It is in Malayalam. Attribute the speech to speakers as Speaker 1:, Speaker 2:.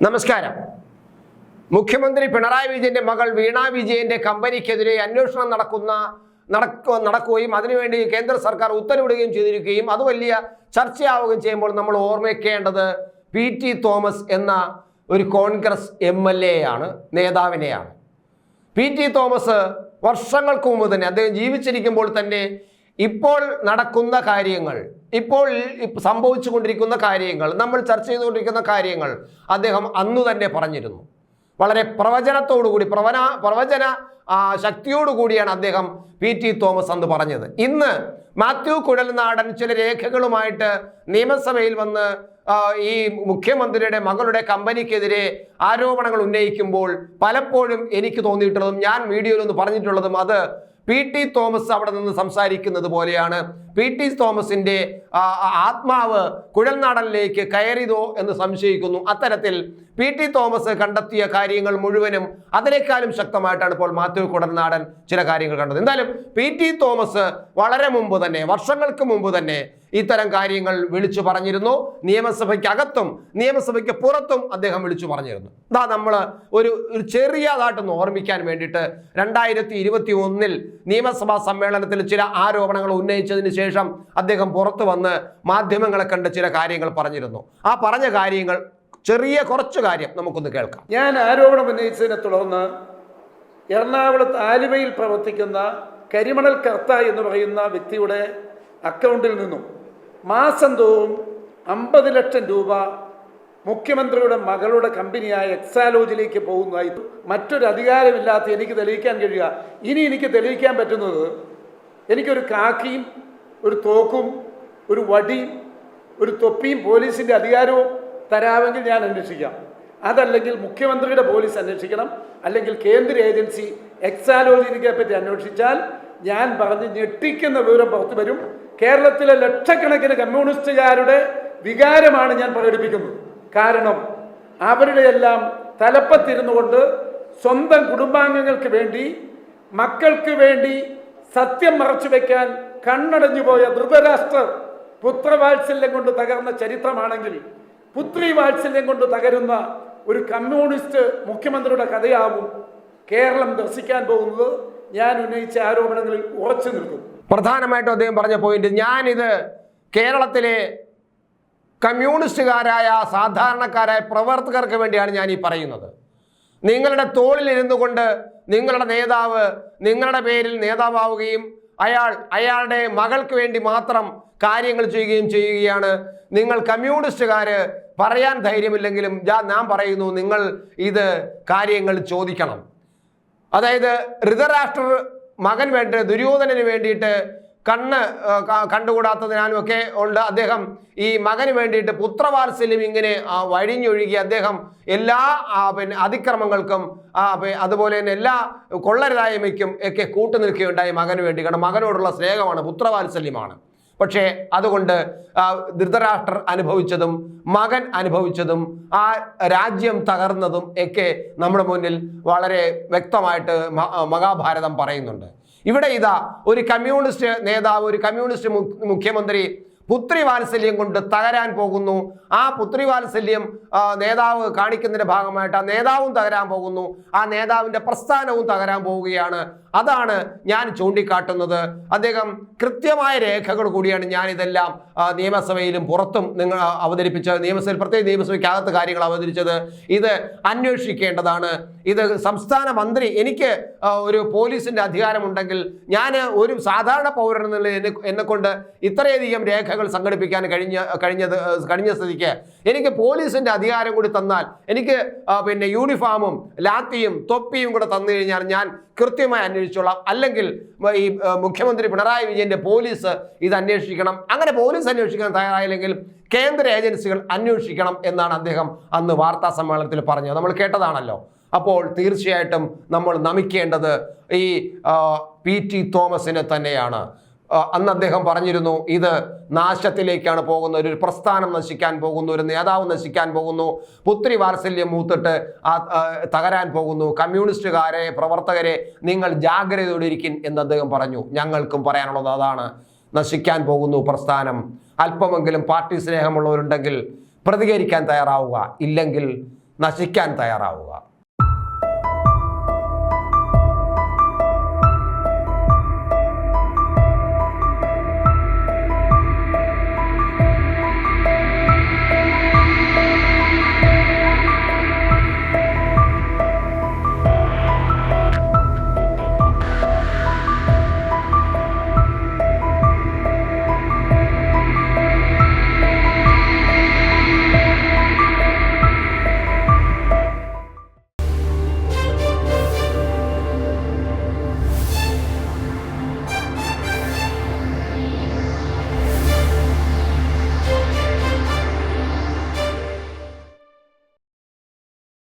Speaker 1: നമസ്കാരം. മുഖ്യമന്ത്രി പിണറായി വിജയന്റെ മകൾ വീണ വിജയന്റെ കമ്പനിക്കെതിരെ അന്വേഷണം നടക്കുന്ന നടക്കു നടക്കുകയും അതിനുവേണ്ടി കേന്ദ്ര സർക്കാർ ഉത്തരവിടുകയും ചെയ്തിരിക്കുകയും അത് വലിയ ചർച്ചയാവുകയും ചെയ്യുമ്പോൾ നമ്മൾ ഓർമ്മിക്കേണ്ടത് പി ടി തോമസ് എന്ന ഒരു കോൺഗ്രസ് എം എൽ എ ആണ് നേതാവിനെയാണ്. പി ടി തോമസ് വർഷങ്ങൾക്ക് മുമ്പ് തന്നെ അദ്ദേഹം ജീവിച്ചിരിക്കുമ്പോൾ തന്നെ ഇപ്പോൾ നടക്കുന്ന കാര്യങ്ങൾ ഇപ്പോൾ സംഭവിച്ചു സംഭവിച്ചുകൊണ്ടിരിക്കുന്ന കാര്യങ്ങൾ നമ്മൾ ചർച്ച ചെയ്തുകൊണ്ടിരിക്കുന്ന കാര്യങ്ങൾ അദ്ദേഹം അന്നു തന്നെ പറഞ്ഞിരുന്നു. വളരെ പ്രവചനത്തോടുകൂടി പ്രവന പ്രവചന ശക്തിയോടുകൂടിയാണ് അദ്ദേഹം പി. ടി. തോമസ് അന്ന് പറഞ്ഞത്. ഇന്ന് മാത്യു കുഴൽനാടൻ ചില രേഖകളുമായിട്ട് നിയമസഭയിൽ വന്ന് ഈ മുഖ്യമന്ത്രിയുടെ മകളുടെ കമ്പനിക്കെതിരെ ആരോപണങ്ങൾ ഉന്നയിക്കുമ്പോൾ പലപ്പോഴും എനിക്ക് തോന്നിയിട്ടുള്ളതും ഞാൻ വീഡിയോയിൽ ഒന്ന് പറഞ്ഞിട്ടുള്ളതും അത് പി ടി തോമസ് അവിടെ നിന്ന് സംസാരിക്കുന്നത് പോലെയാണ്. പി ടി തോമസിന്റെ ആത്മാവ് കുഴൽനാടനിലേക്ക് കയറിയതോ എന്ന് സംശയിക്കുന്നു. അത്തരത്തിൽ പി ടി തോമസ് കണ്ടെത്തിയ കാര്യങ്ങൾ മുഴുവനും അതിനേക്കാളും ശക്തമായിട്ടാണ് ഇപ്പോൾ മാത്യു കുടൽനാടൻ ചില കാര്യങ്ങൾ കണ്ടത്. എന്തായാലും പി ടി തോമസ് വളരെ മുമ്പ് തന്നെ വർഷങ്ങൾക്ക് മുമ്പ് തന്നെ ഇത്തരം കാര്യങ്ങൾ വിളിച്ചു പറഞ്ഞിരുന്നു. നിയമസഭയ്ക്കകത്തും നിയമസഭയ്ക്ക് പുറത്തും അദ്ദേഹം വിളിച്ചു പറഞ്ഞിരുന്നു. ഇതാ നമ്മൾ ഒരു ഒരു ചെറിയതായിട്ടൊന്ന് ഓർമ്മിക്കാൻ വേണ്ടിയിട്ട് രണ്ടായിരത്തി ഇരുപത്തി ഒന്നിൽ നിയമസഭാ സമ്മേളനത്തിൽ ചില ആരോപണങ്ങൾ ഉന്നയിച്ചതിന് ശേഷം അദ്ദേഹം പുറത്തു വന്ന് മാധ്യമങ്ങളെ കണ്ട് ചില കാര്യങ്ങൾ പറഞ്ഞിരുന്നു. ആ പറഞ്ഞ കാര്യങ്ങൾ ചെറിയ കുറച്ച് കാര്യം നമുക്കൊന്ന് കേൾക്കാം.
Speaker 2: ഞാൻ ആരോപണം ഉന്നയിച്ചതിനെ തുടർന്ന് എറണാകുളത്ത് ആലുവയിൽ പ്രവർത്തിക്കുന്ന കരിമണൽ കർത്ത എന്ന് പറയുന്ന വ്യക്തിയുടെ അക്കൗണ്ടിൽ നിന്നും മാസം തോറും അമ്പത് ലക്ഷം രൂപ മുഖ്യമന്ത്രിയുടെ മകളുടെ കമ്പനിയായ എക്സാലോജിലേക്ക് പോകുന്നതായി മറ്റൊരു അധികാരമില്ലാത്ത എനിക്ക് തെളിയിക്കാൻ കഴിയുക. ഇനി എനിക്ക് തെളിയിക്കാൻ പറ്റുന്നത് എനിക്കൊരു കാക്കിയും ഒരു തോക്കും ഒരു വടിയും ഒരു തൊപ്പിയും പോലീസിന്റെ അധികാരവും തരാമെങ്കിൽ ഞാൻ അന്വേഷിക്കാം. അതല്ലെങ്കിൽ മുഖ്യമന്ത്രിയുടെ പോലീസ് അന്വേഷിക്കണം. അല്ലെങ്കിൽ കേന്ദ്ര ഏജൻസി എക്സാലോജിനിക്കെ പറ്റി അന്വേഷിച്ചാൽ ഞാൻ പറഞ്ഞ് ഞെട്ടിക്കുന്ന വിവരം പുറത്തു വരും. കേരളത്തിലെ ലക്ഷക്കണക്കിന് കമ്മ്യൂണിസ്റ്റുകാരുടെ വികാരമാണ് ഞാൻ പ്രകടിപ്പിക്കുന്നത്. കാരണം അവരുടെ എല്ലാം തലപ്പത്തിരുന്നു കൊണ്ട് സ്വന്തം കുടുംബാംഗങ്ങൾക്ക് വേണ്ടി മക്കൾക്ക് വേണ്ടി സത്യം മറച്ചു വെക്കാൻ കണ്ണടഞ്ഞു പോയ ധൃതരാഷ്ട്രർ പുത്രവാത്സല്യം കൊണ്ട് തകർന്ന ചരിത്രമാണെങ്കിൽ പുത്രി വാത്സല്യം കൊണ്ട് തകരുന്ന ഒരു കമ്മ്യൂണിസ്റ്റ് മുഖ്യമന്ത്രിയുടെ കഥയാവും കേരളം ദർശിക്കാൻ പോകുന്നത്. ഞാൻ ഉന്നയിച്ച ആരോപണങ്ങളിൽ ഉറച്ചു നിൽക്കും
Speaker 1: പ്രധാനമായിട്ടും അദ്ദേഹം പറഞ്ഞ പോയിന്റ് ഞാനിത് കേരളത്തിലെ കമ്മ്യൂണിസ്റ്റുകാരായ സാധാരണക്കാരായ പ്രവർത്തകർക്ക് വേണ്ടിയാണ് ഞാൻ ഈ പറയുന്നത്. നിങ്ങളുടെ തോളിൽ ഇരുന്നു കൊണ്ട് നിങ്ങളുടെ നേതാവ് നിങ്ങളുടെ പേരിൽ നേതാവാവുകയും അയാൾ അയാളുടെ മകൾക്ക് വേണ്ടി മാത്രം കാര്യങ്ങൾ ചെയ്യുകയും ചെയ്യുകയാണ്. നിങ്ങൾ കമ്മ്യൂണിസ്റ്റുകാർ പറയാൻ ധൈര്യമില്ലെങ്കിലും ഞാൻ ഞാൻ പറയുന്നു നിങ്ങൾ ഇത് കാര്യങ്ങൾ ചോദിക്കണം. അതായത് ഋതരാഷ്ട്ര മകൻ വേണ്ടി ദുര്യോധനന് വേണ്ടിയിട്ട് കണ്ണ് കണ്ടുകൂടാത്തതിനാലും ഒക്കെ ഉണ്ട്. അദ്ദേഹം ഈ മകന് വേണ്ടിയിട്ട് പുത്രവാത്സല്യം ഇങ്ങനെ വഴിഞ്ഞൊഴുകി അദ്ദേഹം എല്ലാ പിന്നെ അതിക്രമങ്ങൾക്കും അതുപോലെ തന്നെ എല്ലാ കൊള്ളരുതായ്മയ്ക്കും ഒക്കെ കൂട്ടുനിൽക്കുകയുണ്ടായി മകന് വേണ്ടി. കാരണം മകനോടുള്ള സ്നേഹമാണ് പുത്രവാത്സല്യമാണ്. പക്ഷേ അതുകൊണ്ട് ധൃതരാഷ്ട്രർ അനുഭവിച്ചതും മകൻ അനുഭവിച്ചതും ആ രാജ്യം തകർന്നതും ഒക്കെ നമ്മുടെ മുന്നിൽ വളരെ വ്യക്തമായിട്ട് മഹാഭാരതം പറയുന്നുണ്ട്. ഇവിടെ ഇതാ ഒരു കമ്മ്യൂണിസ്റ്റ് നേതാവ് ഒരു കമ്മ്യൂണിസ്റ്റ് മുഖ്യമന്ത്രി പുത്രി വാത്സല്യം കൊണ്ട് തകരാൻ പോകുന്നു. ആ പുത്രി വാത്സല്യം നേതാവ് കാണിക്കുന്നതിന്റെ ഭാഗമായിട്ട് ആ നേതാവും തകരാൻ പോകുന്നു. ആ നേതാവിന്റെ പ്രസ്ഥാനവും തകരാൻ പോവുകയാണ്. അതാണ് ഞാൻ ചൂണ്ടിക്കാട്ടുന്നത്. അദ്ദേഹം കൃത്യമായ രേഖകൾ കൂടിയാണ് ഞാൻ ഇതെല്ലാം നിയമസഭയിലും പുറത്തും നിങ്ങൾ അവതരിപ്പിച്ച നിയമസഭയിൽ പ്രത്യേക നിയമസഭയ്ക്കകത്ത് കാര്യങ്ങൾ അവതരിച്ചത് ഇത് അന്വേഷിക്കേണ്ടതാണ്. ഇത് സംസ്ഥാന മന്ത്രി എനിക്ക് ഒരു പോലീസിന്റെ അധികാരമുണ്ടെങ്കിൽ ഞാൻ ഒരു സാധാരണ പൗരൻ എന്നുള്ള എന്നെ കൊണ്ട് ഇത്രയധികം രേഖകൾ സംഘടിപ്പിക്കാൻ കഴിഞ്ഞ കഴിഞ്ഞത് കഴിഞ്ഞ സ്ഥിതിക്ക്. എനിക്ക് പോലീസിന്റെ അധികാരം കൂടി തന്നാൽ എനിക്ക് പിന്നെ യൂണിഫോമും ലാത്തിയും തൊപ്പിയും കൂടെ തന്നു കഴിഞ്ഞാൽ ഞാൻ കൃത്യമായി അന്വേഷിച്ചോളാം. അല്ലെങ്കിൽ ഈ മുഖ്യമന്ത്രി പിണറായി വിജയന്റെ പോലീസ് ഇത് അന്വേഷിക്കണം. അങ്ങനെ പോലീസ് അന്വേഷിക്കാൻ തയ്യാറായില്ലെങ്കിൽ കേന്ദ്ര ഏജൻസികൾ അന്വേഷിക്കണം എന്നാണ് അദ്ദേഹം അന്ന് വാർത്താ സമ്മേളനത്തിൽ പറഞ്ഞത്. നമ്മൾ കേട്ടതാണല്ലോ. അപ്പോൾ തീർച്ചയായിട്ടും നമ്മൾ നമിക്കേണ്ടത് ഈ പി ടി തോമസിനെ തന്നെയാണ്. അന്ന് അദ്ദേഹം പറഞ്ഞിരുന്നു ഇത് നാശത്തിലേക്കാണ് പോകുന്നത് ഒരു പ്രസ്ഥാനം നശിക്കാൻ പോകുന്നു ഒരു നേതാവ് നശിക്കാൻ പോകുന്നു പുത്രി വാത്സല്യം മൂത്തിട്ട് തകരാൻ പോകുന്നു കമ്മ്യൂണിസ്റ്റുകാരെ പ്രവർത്തകരെ നിങ്ങൾ ജാഗ്രതയോടെ ഇരിക്കും എന്ന് അദ്ദേഹം പറഞ്ഞു. ഞങ്ങൾക്കും പറയാനുള്ളത് അതാണ് നശിക്കാൻ പോകുന്നു പ്രസ്ഥാനം. അല്പമെങ്കിലും പാർട്ടി സ്നേഹമുള്ളവരുണ്ടെങ്കിൽ പ്രതികരിക്കാൻ തയ്യാറാവുക ഇല്ലെങ്കിൽ നശിക്കാൻ തയ്യാറാവുക.